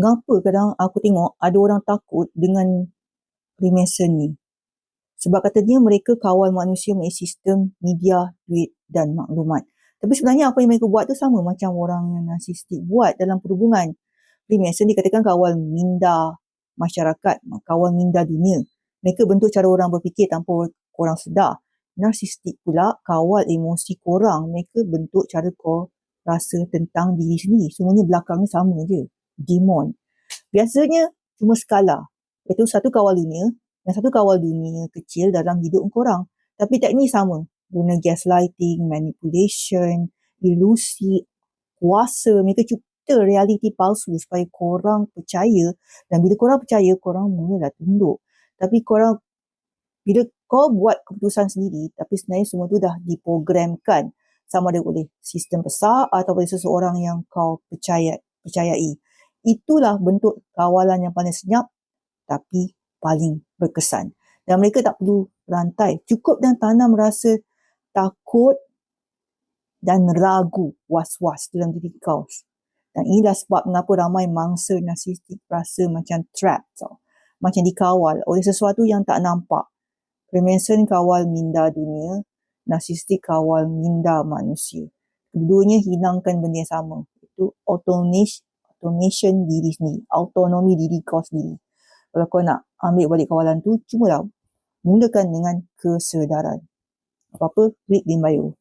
Mengapa kadang aku tengok ada orang takut dengan Freemason ni? Sebab katanya mereka kawal manusia melalui sistem media, duit dan maklumat. Tapi sebenarnya apa yang mereka buat tu sama macam orang yang narsistik buat dalam perhubungan. Freemason dikatakan kawal minda masyarakat, kawal minda dunia. Mereka bentuk cara orang berfikir tanpa korang sedar. Narsistik pula kawal emosi korang. Mereka bentuk cara kau rasa tentang diri sendiri. Semuanya belakangnya sama je demon. Biasanya cuma skala. Iaitu satu kawal dunia dan satu kawal dunia kecil dalam hidup korang. Tapi teknik sama. Guna gaslighting, manipulation, ilusi, kuasa. Mereka cipta realiti palsu supaya korang percaya. Dan bila korang percaya, korang mulalah tunduk. Tapi korang, bila kau buat keputusan sendiri, tapi sebenarnya semua tu dah diprogramkan sama ada oleh sistem besar atau oleh seseorang yang kau percaya, percayai. Itulah bentuk kawalan yang paling senyap tapi paling berkesan. Dan mereka tak perlu rantai. Cukup dan tanam rasa takut dan ragu was-was dalam diri kau. Dan inilah sebab mengapa ramai mangsa narsistik rasa macam trap tau. Macam dikawal oleh sesuatu yang tak nampak. Freemason kawal minda dunia, narsistik kawal minda manusia. Keduanya hilangkan benda yang sama. Itu automation automation diri sendiri, autonomi diri kau sendiri. Kalau kau nak ambil balik kawalan tu, cuma lah mulakan dengan kesedaran. Apa-apa, klik link bio.